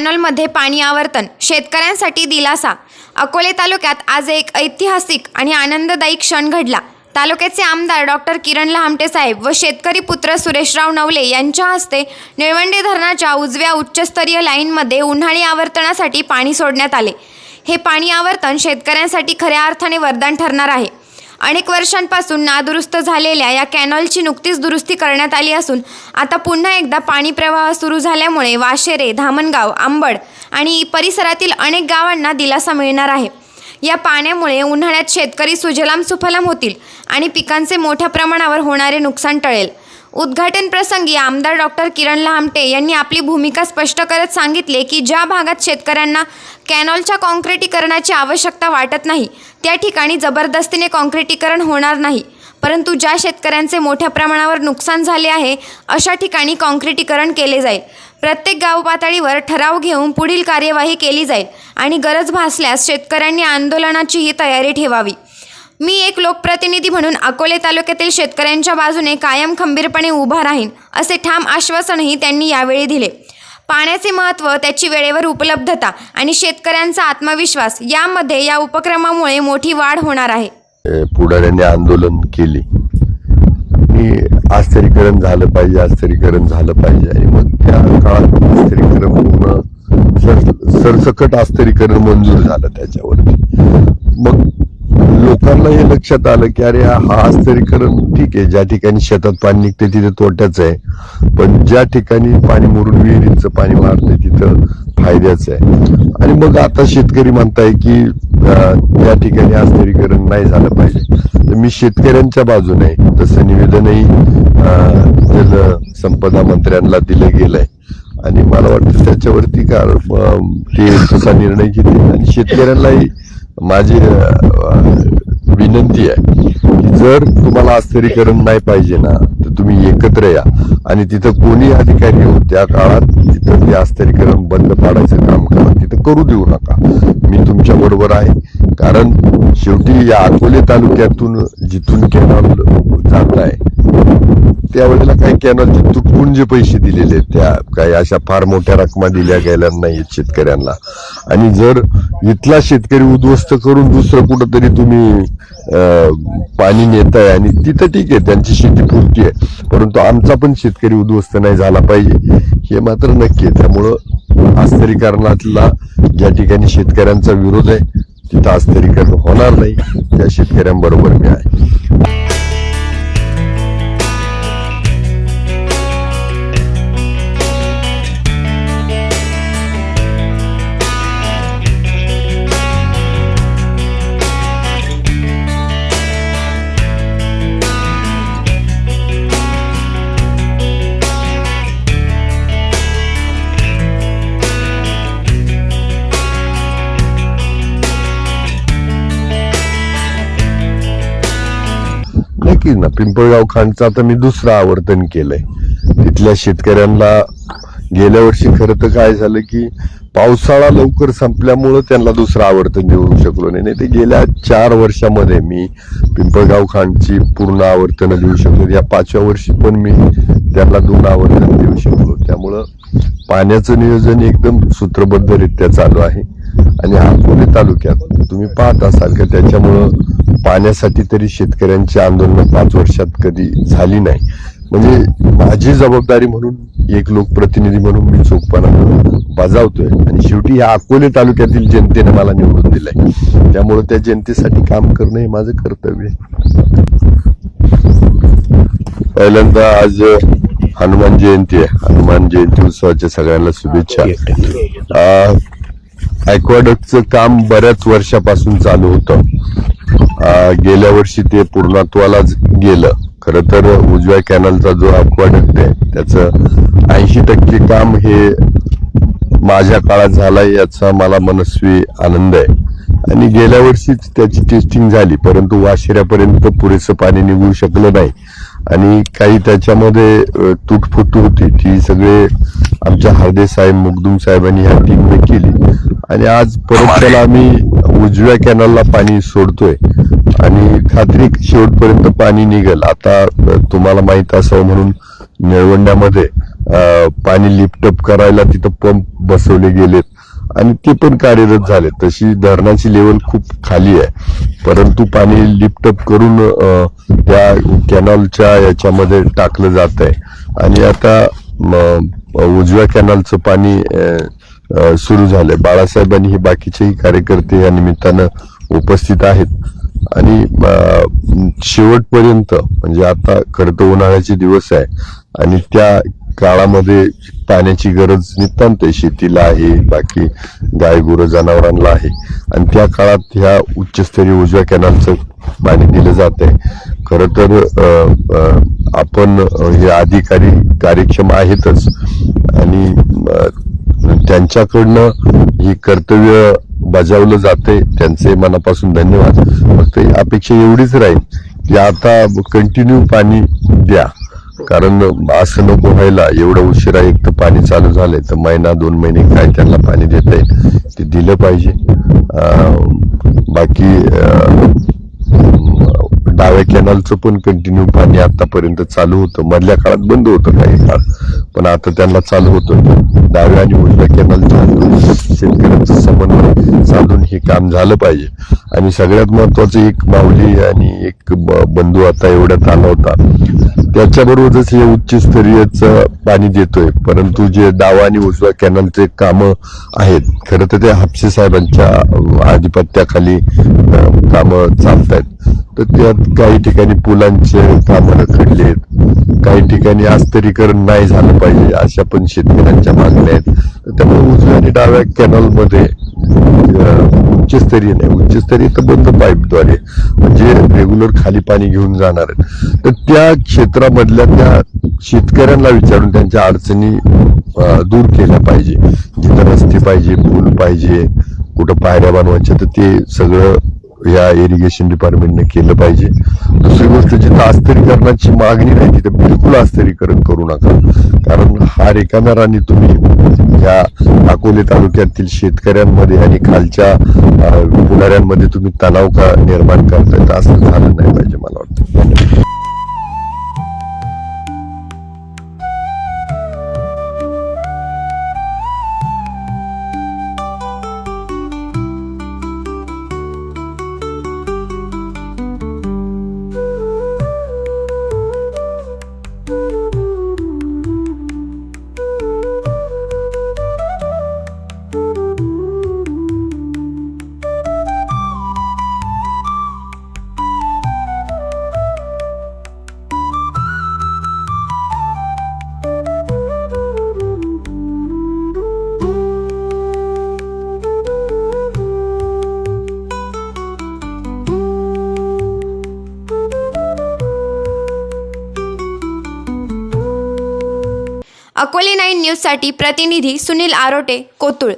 कॅनॉलमध्ये पाणी आवर्तन शेतकऱ्यांसाठी दिलासा. अकोले तालुक्यात आज एक ऐतिहासिक आणि आनंददायी क्षण घडला. तालुक्याचे आमदार डॉक्टर किरण लहामटे साहेब व शेतकरी पुत्र सुरेशराव नवले यांच्या हस्ते निळवंडे धरणाच्या उजव्या उच्चस्तरीय लाईनमध्ये उन्हाळी आवर्तनासाठी पाणी सोडण्यात आले. हे पाणी आवर्तन शेतकऱ्यांसाठी खऱ्या अर्थाने वरदान ठरणार आहे. अनेक वर्षांपासून नादुरुस्त झालेल्या या कॅनॉलची नुकतीच दुरुस्ती करण्यात आली असून आता पुन्हा एकदा पाणी प्रवाह सुरू झाल्यामुळे वाशेरे धामणगाव आंबड आणि परिसरातील अनेक गावांना दिलासा मिळणार आहे. या पाण्यामुळे उन्हाळ्यात शेतकरी सुजलाम सुफलाम होतील आणि पिकांचे मोठ्या प्रमाणावर होणारे नुकसान टळेल. उद्घाटन प्रसंगी आमदार डॉक्टर किरण लहामटे यांनी आपली भूमिका स्पष्ट करत सांगितले की ज्या भागात शेतकऱ्यांना कॅनॉलच्या कॉन्क्रिटीकरणाची आवश्यकता वाटत नाही त्या ठिकाणी जबरदस्तीने कॉन्क्रिटीकरण होणार नाही. परंतु ज्या शेतकऱ्यांचे मोठ्या प्रमाणावर नुकसान झाले आहे अशा ठिकाणी कॉन्क्रिटीकरण केले जाईल. प्रत्येक गाव पातळीवर ठराव घेऊन पुढील कार्यवाही केली जाईल आणि गरज भासल्यास शेतकऱ्यांनी आंदोलनाचीही तयारी ठेवावी. मी एक लोकप्रतिनिधी म्हणून अकोले तालुक्यातील शेतकऱ्यांच्या बाजूने कायम खंबीरपणे उभा राहीन असे ठाम आश्वासनही त्यांनी यावेळी दिले. पाण्याचे महत्त्व त्याची वेळेवर उपलब्धता आणि शेतकऱ्यांचा आत्मविश्वास यामध्ये या उपक्रमामुळे मोठी वाढ होणार आहे. पुढाऱ्यांनी आंदोलन केली. की झालं पाहिजे आस्तरीकरण झालं पाहिजे. आणि मग त्या काळात आश्चर्यकरण पूर्ण सर सरसकट आश्चर्यकरण मंजूर झालं त्याच्यावरती. मग लोकांना हे लक्षात आलं की अरे हा अस्तरीकरण ठीक आहे. ज्या ठिकाणी शेतात पाणी निघते तिथे तोट्याचं आहे. पण ज्या ठिकाणी पाणी मुरून विहिरींचं पाणी मारतंय तिथं फायद्याचं आहे. आणि मग आता शेतकरी म्हणताय की त्या ठिकाणी आस्तरीकरण नाही झालं पाहिजे. तर मी शेतकऱ्यांच्या बाजूने तसं निवेदनही अं, संपदा मंत्र्यांना दिलं गेलंय. आणि मला वाटतं त्याच्यावरती का ते तसा निर्णय घेतील. आणि शेतकऱ्यांनाही माझी विनंती आहे की जर तुम्हाला अस्थिरीकरण नाही पाहिजे ना तर तुम्ही एकत्र या. आणि तिथं कोणी अधिकारी हो त्या काळात तिथं ते अस्थिरीकरण बंद पाडायचं काम करा. तिथं करू देऊ नका. मी तुमच्या बरोबर आहे. कारण शेवटी या अकोले तालुक्यातून जिथून कॅनॉल जात आहे त्यावेळेला काही कॅनलचे तुटपून जे पैसे दिलेले आहेत. त्या काही अशा फार मोठ्या रकमा दिल्या गेल्या नाहीत शेतकऱ्यांना. आणि जर इथला शेतकरी उद्ध्वस्त करून दुसरं कुठंतरी तुम्ही पाणी नेताय आणि तिथं ठीक आहे त्यांची शेती पुरती आहे. परंतु आमचा पण शेतकरी उद्ध्वस्त नाही झाला पाहिजे. हे मात्र नक्की आहे. त्यामुळं आस्तरीकरणातला ज्या ठिकाणी शेतकऱ्यांचा विरोध आहे तिथं आस्तरीकरण होणार नाही. त्या शेतकऱ्यांबरोबर मी आहे. नक्कीच ना पिंपळगाव खानचं आता मी दुसरं आवर्तन केलंय. तिथल्या शेतकऱ्यांना गेल्या वर्षी खरं तर काय झालं की पावसाळा लवकर संपल्यामुळं त्यांना दुसरं आवर्तन निवडू शकलो नाही. नाही ते गेल्या चार वर्षामध्ये मी पिंपळगाव खानची पूर्ण आवर्तनं देऊ शकलो. या पाचव्या वर्षी पण मी त्यांना दोन आवर्तन देऊ शकलो. त्यामुळं पाण्याचं नियोजन एकदम सूत्रबद्धरित्या चालू आहे. आणि हा पुणे तालुक्यात तुम्ही पाहत असाल का त्याच्यामुळं पाण्यासाठी तरी शेतकऱ्यांची आंदोलन पाच वर्षात कधी झाली नाही. म्हणजे माझी जबाबदारी म्हणून एक लोकप्रतिनिधी म्हणून मी चोखपणा बजावतोय. आणि शेवटी या अकोले तालुक्यातील जनतेने मला निवडून दिलंय. त्यामुळे त्या जनतेसाठी काम करणं हे माझं कर्तव्य आहे. पहिल्यांदा आज हनुमान जयंती आहे. हनुमान जयंती उत्सवाच्या सगळ्यांना शुभेच्छा. ॲक्वाडक्टचं काम बऱ्याच वर्षापासून चालू होतं. गेल्या वर्षी ते पूर्णत्वालाच गेलं. खरं तर उजव्या कॅनलचा जो ॲक्वाडक्ट आहे त्याचं ऐंशी टक्के काम हे माझ्या काळात झालंय याचा मला मनस्वी आनंद आहे. आणि गेल्या वर्षीच त्याची टेस्टिंग झाली परंतु वाशिऱ्यापर्यंत पुरेसं पाणी निघू शकलं नाही. आणि काही त्याच्यामध्ये तुटफुट होती ती सगळे आमच्या हरदे साहेब मुगदुम साहेबांनी ह्या टीमने केली. आणि आज परत त्याला आम्ही उजव्या कॅनलला पाणी सोडतोय. आणि खात्री शेवटपर्यंत पाणी निघेल. आता तुम्हाला माहीत असावं म्हणून निळवंड्यामध्ये पाणी लिफ्टअप करायला तिथं पंप बसवले गेलेत. आणि ते पण कार्यरत झाले तशी धरणाची लेवल खूप खाली आहे. परंतु पाणी लिफ्टअप करून त्या कॅनॉलच्या याच्यामध्ये टाकलं जात आहे आणि आता उजव्या कॅनॉलचं पाणी सुरू झालंय. बाळासाहेबांनी हे बाकीचेही कार्यकर्ते या निमित्तानं उपस्थित आहेत. आणि शेवटपर्यंत म्हणजे आता खरं तर उन्हाळ्याचे दिवस आहे आणि त्या काळामध्ये पाण्याची गरज नितांत आहे. शेतीला आहे बाकी गाय गुरं जनावरांना आहे. आणि त्या काळात ह्या उच्चस्तरीय उजव्या कॅनलचं पाणी दिलं जात आहे खरं तर आपण हे अधिकारी कार्यक्षम आहेतच. आणि त्यांच्याकडनं ही कर्तव्य बजावलं जाते त्यांचे मनापासून धन्यवाद. फक्त अपेक्षा एवढीच राहील की आता कंटिन्यू पाणी द्या. कारण असं नको व्हायला. एवढं उशिरा एक तर पाणी चालू झालंय. तर महिना दोन महिने काय त्यांना पाणी देता येईल ते दिलं पाहिजे. बाकी डाव्या कॅनलचं पण कंटिन्यू पाणी आतापर्यंत चालू होतं. मधल्या काळात बंद होतं काही काळ. पण आता त्यांना चालू होतं डाव्या आणि उजव्या कॅनलच्या शेतकऱ्यांचं समन्वय साधून हे काम झालं पाहिजे. आणि सगळ्यात महत्वाचं एक माऊली आणि एक ब- बंधू आता एवढ्यात आला होता त्याच्याबरोबरच हे उच्चस्तरीयच पाणी देतोय. परंतु जे डावा आणि उजव्या कॅनलचे काम आहेत खरं तर ते हापसे साहेबांच्या आधिपत्याखाली काम चालत आहेत तर त्यात काही ठिकाणी पुलांचे कामं रखडलेत. काही ठिकाणी आस्तरीकरण नाही झालं पाहिजे अशा पण शेतकऱ्यांच्या मागण्या आहेत. त्यामुळे उजव्या आणि डाव्या कॅनलमध्ये उच्चस्तरीय नाही उच्चस्तरीय तर बंद पाईपद्वारे म्हणजे रेग्युलर खाली पाणी घेऊन जाणार तर त्या क्षेत्रामधल्या त्या शेतकऱ्यांना विचारून त्यांच्या अडचणी दूर केल्या पाहिजे. जिथं रस्ते पाहिजे पूल पाहिजे कुठं पायऱ्या बनवायच्या तर ते सगळं या इरिगेशन डिपार्टमेंटने केलं पाहिजे. दुसरी गोष्ट जिथं अस्तरीकरणाची मागणी नाही तिथे बिलकुल अस्तरीकरण करू नका. कारण हा रिकाम्या तुम्ही. या अकोले तालुक्यातील शेतकऱ्यांमध्ये आणि खालच्या पुढाऱ्यांमध्ये तुम्ही तणाव का निर्माण करताय असं झालं नाही पाहिजे मला वाटतं. अकोले नाईन न्यूजसाठी प्रतिनिधी सुनील आरोटे कोतुळ